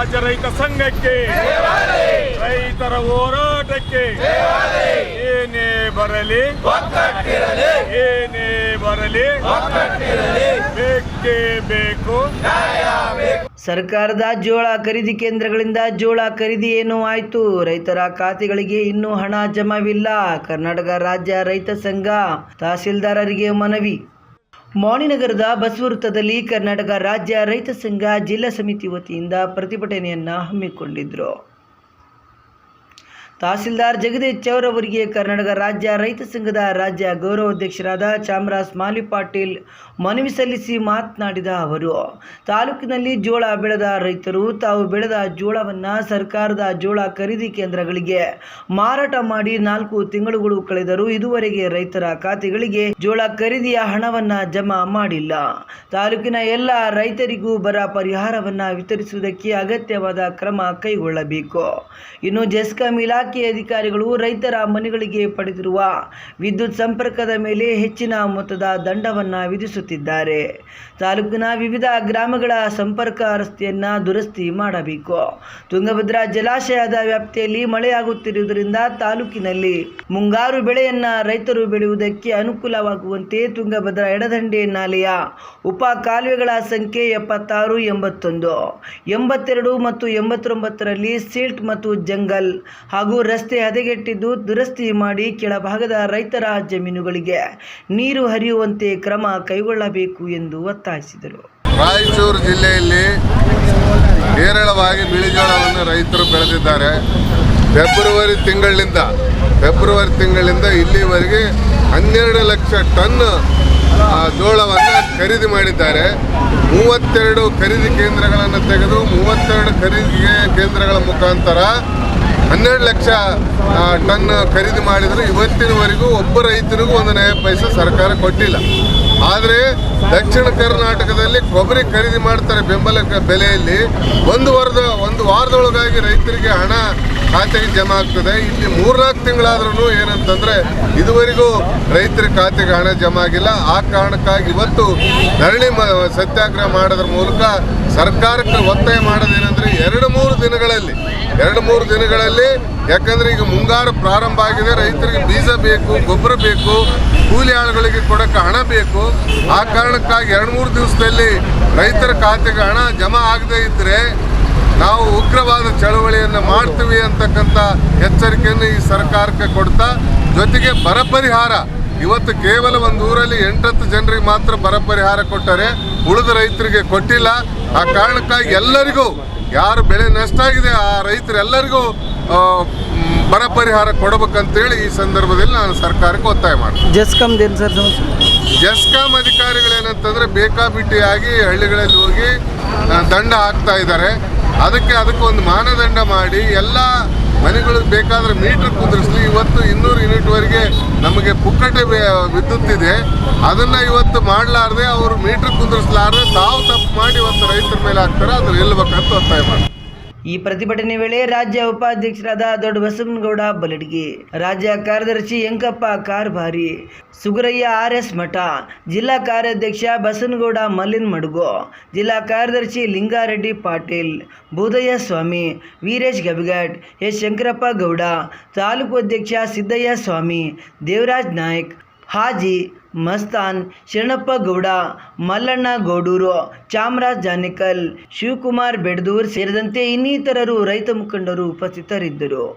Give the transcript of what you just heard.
ರಾಜ್ಯ ರೈತ ಸಂಘಕ್ಕೆ. ರೈತರ ಹೋರಾಟಕ್ಕೆ. ಏನೇ ಬರಲಿ. ಏನೇ ಬರಲಿ. ಬೇಕೇ ಬೇಕು. ಸರ್ಕಾರದ ಜೋಳ ಖರೀದಿ ಕೇಂದ್ರಗಳಿಂದ ಜೋಳ ಖರೀದಿ ಏನು ಆಯಿತು. ರೈತರ ಖಾತೆಗಳಿಗೆ ಇನ್ನೂ ಹಣ ಜಮಾವಿಲ್ಲ. ಕರ್ನಾಟಕ ರಾಜ್ಯ ರೈತ ಸಂಘ ತಹಸೀಲ್ದಾರರಿಗೆ ಮನವಿ. ಮೌನಿನಗರದ ಬಸವವೃತ್ತದಲ್ಲಿ ಕರ್ನಾಟಕ ರಾಜ್ಯ ರೈತ ಸಂಘ ಜಿಲ್ಲಾ ಸಮಿತಿ ವತಿಯಿಂದ ಪ್ರತಿಭಟನೆಯನ್ನು ಹಮ್ಮಿಕೊಂಡಿದ್ರು. ತಹಸೀಲ್ದಾರ್ ಜಗದೀಶ್ ಚೌರ್ ಅವರಿಗೆ ಕರ್ನಾಟಕ ರಾಜ್ಯ ರೈತ ಸಂಘದ ರಾಜ್ಯ ಗೌರವಾಧ್ಯಕ್ಷರಾದ ಚಾಮರಾಜ್ ಮಾಲಿ ಪಾಟೀಲ್ ಮನವಿ ಸಲ್ಲಿಸಿ ಮಾತನಾಡಿದ ಅವರು, ತಾಲೂಕಿನಲ್ಲಿ ಜೋಳ ಬೆಳೆದ ರೈತರು ತಾವು ಬೆಳೆದ ಜೋಳವನ್ನು ಸರ್ಕಾರದ ಜೋಳ ಖರೀದಿ ಕೇಂದ್ರಗಳಿಗೆ ಮಾರಾಟ ಮಾಡಿ ನಾಲ್ಕು ತಿಂಗಳುಗಳು ಕಳೆದರೂ ಇದುವರೆಗೆ ರೈತರ ಖಾತೆಗಳಿಗೆ ಜೋಳ ಖರೀದಿಯ ಹಣವನ್ನು ಜಮಾ ಮಾಡಿಲ್ಲ. ತಾಲೂಕಿನ ಎಲ್ಲ ರೈತರಿಗೂ ಬರ ಪರಿಹಾರವನ್ನು ವಿತರಿಸುವುದಕ್ಕೆ ಅಗತ್ಯವಾದ ಕ್ರಮ ಕೈಗೊಳ್ಳಬೇಕು. ಇನ್ನು ಜೆಸ್ಕಾಂ ಅಧಿಕಾರಿಗಳು ರೈತರ ಮನೆಗಳಿಗೆ ಪಡೆದಿರುವ ವಿದ್ಯುತ್ ಸಂಪರ್ಕದ ಮೇಲೆ ಹೆಚ್ಚಿನ ಮೊತ್ತದ ದಂಡವನ್ನು ವಿಧಿಸುತ್ತಿದ್ದಾರೆ. ತಾಲೂಕಿನ ವಿವಿಧ ಗ್ರಾಮಗಳ ಸಂಪರ್ಕ ರಸ್ತೆಯನ್ನ ದುರಸ್ತಿ ಮಾಡಬೇಕು. ತುಂಗಭದ್ರಾ ಜಲಾಶಯದ ವ್ಯಾಪ್ತಿಯಲ್ಲಿ ಮಳೆಯಾಗುತ್ತಿರುವುದರಿಂದ ತಾಲೂಕಿನಲ್ಲಿ ಮುಂಗಾರು ಬೆಳೆಯನ್ನ ರೈತರು ಬೆಳೆಯುವುದಕ್ಕೆ ಅನುಕೂಲವಾಗುವಂತೆ ತುಂಗಭದ್ರಾ ಎಡದಂಡೆ ನಾಲೆಯ ಉಪ ಕಾಲುವೆಗಳ ಸಂಖ್ಯೆ ಎಪ್ಪತ್ತಾರು, ಎಂಬತ್ತೊಂದು, ಎಂಬತ್ತೆರಡು ಮತ್ತು ಎಂಬತ್ತೊಂಬತ್ತರಲ್ಲಿ ಸಿಲ್ಟ್ ಮತ್ತು ಜಂಗಲ್ ಹಾಗೂ ರಸ್ತೆ ಹದಗೆಟ್ಟಿದ್ದು ದುರಸ್ತಿ ಮಾಡಿ ಕೆಳಭಾಗದ ರೈತರ ಜಮೀನುಗಳಿಗೆ ನೀರು ಹರಿಯುವಂತೆ ಕ್ರಮ ಕೈಗೊಳ್ಳಬೇಕು ಎಂದು ಒತ್ತಾಯಿಸಿದರು. ರಾಯಚೂರು ಜಿಲ್ಲೆಯಲ್ಲಿ ಹೇರಳವಾಗಿ ಬಿಳಿಜೋಳವನ್ನು ರೈತರು ಬೆಳೆದಿದ್ದಾರೆ. ಫೆಬ್ರವರಿ ತಿಂಗಳಿಂದ ಫೆಬ್ರವರಿ ತಿಂಗಳಿಂದ ಇಲ್ಲಿವರೆಗೆ ಹನ್ನೆರಡು ಲಕ್ಷ ಟನ್ ಜೋಳವನ್ನು ಖರೀದಿ ಮಾಡಿದ್ದಾರೆ. ಮೂವತ್ತೆರಡು ಖರೀದಿ ಕೇಂದ್ರಗಳನ್ನು ತೆಗೆದು ಮೂವತ್ತೆರಡು ಖರೀದಿ ಕೇಂದ್ರಗಳ ಮುಖಾಂತರ ಹನ್ನೆರಡು ಲಕ್ಷ ಟನ್ ಖರೀದಿ ಮಾಡಿದ್ರು. ಇವತ್ತಿನವರೆಗೂ ಒಬ್ಬ ರೈತರಿಗೂ ಒಂದು ನಯ ಪೈಸೆ ಸರ್ಕಾರ ಕೊಟ್ಟಿಲ್ಲ. ಆದರೆ ದಕ್ಷಿಣ ಕರ್ನಾಟಕದಲ್ಲಿ ಕೊಬ್ಬರಿ ಖರೀದಿ ಮಾಡ್ತಾರೆ ಬೆಂಬಲ ಬೆಲೆಯಲ್ಲಿ. ಒಂದು ವಾರದ, ಒಂದು ವಾರದೊಳಗಾಗಿ ರೈತರಿಗೆ ಹಣ ಖಾತೆಗೆ ಜಮಾ ಆಗ್ತದೆ. ಇಲ್ಲಿ ಮೂರ್ನಾಲ್ಕು ತಿಂಗಳಾದ್ರೂ ಏನಂತಂದ್ರೆ ಇದುವರೆಗೂ ರೈತರ ಖಾತೆಗೆ ಹಣ ಜಮಾ ಆಗಿಲ್ಲ. ಆ ಕಾರಣಕ್ಕಾಗಿ ಇವತ್ತು ಧರಣಿ ಸತ್ಯಾಗ್ರಹ ಮಾಡೋದ್ರ ಮೂಲಕ ಸರ್ಕಾರಕ್ಕೆ ಒತ್ತಾಯ ಮಾಡೋದೇನೆಂದ್ರೆ ಎರಡು ಮೂರು ದಿನಗಳಲ್ಲಿ, ಎರಡು ಮೂರು ದಿನಗಳಲ್ಲಿ ಯಾಕಂದ್ರೆ ಈಗ ಮುಂಗಾರು ಪ್ರಾರಂಭ ಆಗಿದೆ. ರೈತರಿಗೆ ಬೀಜ ಬೇಕು, ಗೊಬ್ಬರ ಬೇಕು, ಕೂಲಿ ಆಳುಗಳಿಗೆ ಕೊಡಕ್ಕೆ ಹಣ ಬೇಕು. ಆ ಕಾರಣಕ್ಕಾಗಿ ಎರಡು ಮೂರು ದಿವಸದಲ್ಲಿ ರೈತರ ಖಾತೆಗೆ ಹಣ ಜಮಾ ಆಗದೇ ಇದ್ರೆ ನಾವು ಉಗ್ರವಾದ ಚಳವಳಿಯನ್ನು ಮಾಡ್ತೀವಿ ಅಂತಕ್ಕಂಥ ಎಚ್ಚರಿಕೆಯನ್ನು ಈ ಸರ್ಕಾರಕ್ಕೆ ಕೊಡ್ತಾ ಜೊತೆಗೆ ಬರ ಪರಿಹಾರ ಇವತ್ತು ಕೇವಲ ಒಂದು ಊರಲ್ಲಿ ಎಂಟತ್ತು ಜನರಿಗೆ ಮಾತ್ರ ಬರ ಪರಿಹಾರ ಕೊಟ್ಟರೆ ಉಳಿದ ರೈತರಿಗೆ ಕೊಟ್ಟಿಲ್ಲ. ಆ ಕಾರಣಕ್ಕಾಗಿ ಎಲ್ಲರಿಗೂ ಯಾರು ಬೆಳೆ ನಷ್ಟ ಆಗಿದೆ ಆ ರೈತರೆಲ್ಲರಿಗೂ ಬರ ಪರಿಹಾರ ಕೊಡಬೇಕಂತೇಳಿ ಈ ಸಂದರ್ಭದಲ್ಲಿ ನಾನು ಸರ್ಕಾರಕ್ಕೆ ಒತ್ತಾಯ ಮಾಡ್ತೀನಿ. ಜಸ್ಕಮ್ದೇನು ಸರ್ ಜೆಸ್ಕಾಂ ಅಧಿಕಾರಿಗಳೇನಂತಂದ್ರೆ ಬೇಕಾಬಿಟ್ಟಿಯಾಗಿ ಹಳ್ಳಿಗಳಲ್ಲಿ ಹೋಗಿ ದಂಡ ಹಾಕ್ತಾ ಇದ್ದಾರೆ. ಅದಕ್ಕೆ ಒಂದು ಮಾನದಂಡ ಮಾಡಿ ಎಲ್ಲ ಮನೆಗಳಿಗೆ ಬೇಕಾದ್ರೆ ಮೀಟರ್ ಕುದುರಿಸಲಿ. ಇವತ್ತು ಇನ್ನೂರು ಯೂನಿಟ್ವರೆಗೆ ನಮಗೆ ಪುಕ್ಕಟೆ ವಿದ್ಯುತ್ ಇದೆ. ಅದನ್ನ ಇವತ್ತು ಮಾಡಲಾರ್ದೆ ಅವರು ಮೀಟರ್ ಕುದುರಿಸಲಾರ್ದೆ ತಾವು ತಪ್ಪು ಮಾಡಿ ಇವತ್ತು ರೈತರ ಮೇಲೆ ಹಾಕ್ತಾರೆ. ಅದು ನಿಲ್ಬೇಕಂತ ಒತ್ತಾಯ ಮಾಡ್ತಾರೆ ಈ ಪ್ರತಿಭಟನೆ ವೇಳೆ ರಾಜ್ಯ ಉಪಾಧ್ಯಕ್ಷರಾದ ದೊಡ್ಡ ಬಸವನಗೌಡ ಬಲಡಿಗೆ, ರಾಜ್ಯ ಕಾರ್ಯದರ್ಶಿ ಯಂಕಪ್ಪ ಕಾರ್ಭಾರಿ ಸುಗರಯ್ಯ ಆರ್ ಎಸ್ ಮಠ, ಜಿಲ್ಲಾ ಕಾರ್ಯಾಧ್ಯಕ್ಷ ಬಸವನಗೌಡ ಮಲ್ಲಿನ್ ಮಡುಗು, ಜಿಲ್ಲಾ ಕಾರ್ಯದರ್ಶಿ ಲಿಂಗಾರೆಡ್ಡಿ ಪಾಟೀಲ್ ಬೋಧಯ್ಯ ಸ್ವಾಮಿ, ವೀರೇಶ್ ಗಬಿಗಾಟ್ ಎಸ್ ಶಂಕರಪ್ಪ ಗೌಡ, ತಾಲೂಕು ಅಧ್ಯಕ್ಷ ಸಿದ್ದಯ್ಯ ಸ್ವಾಮಿ, ದೇವರಾಜ್ ನಾಯ್ಕ್ ಹಾಜಿ, ಮಸ್ತಾನ್, ಶರಣಪ್ಪ ಗೌಡ, ಮಲ್ಲಣ್ಣ ಗೌಡೂರು, ಚಾಮರಾಜ್ ಜಾನಿಕಲ್, ಶಿವಕುಮಾರ್ ಬೆಡದೂರ್ ಸೇರಿದಂತೆ ಇನ್ನಿತರರು ರೈತ ಮುಖಂಡರು ಉಪಸ್ಥಿತರಿದ್ದರು.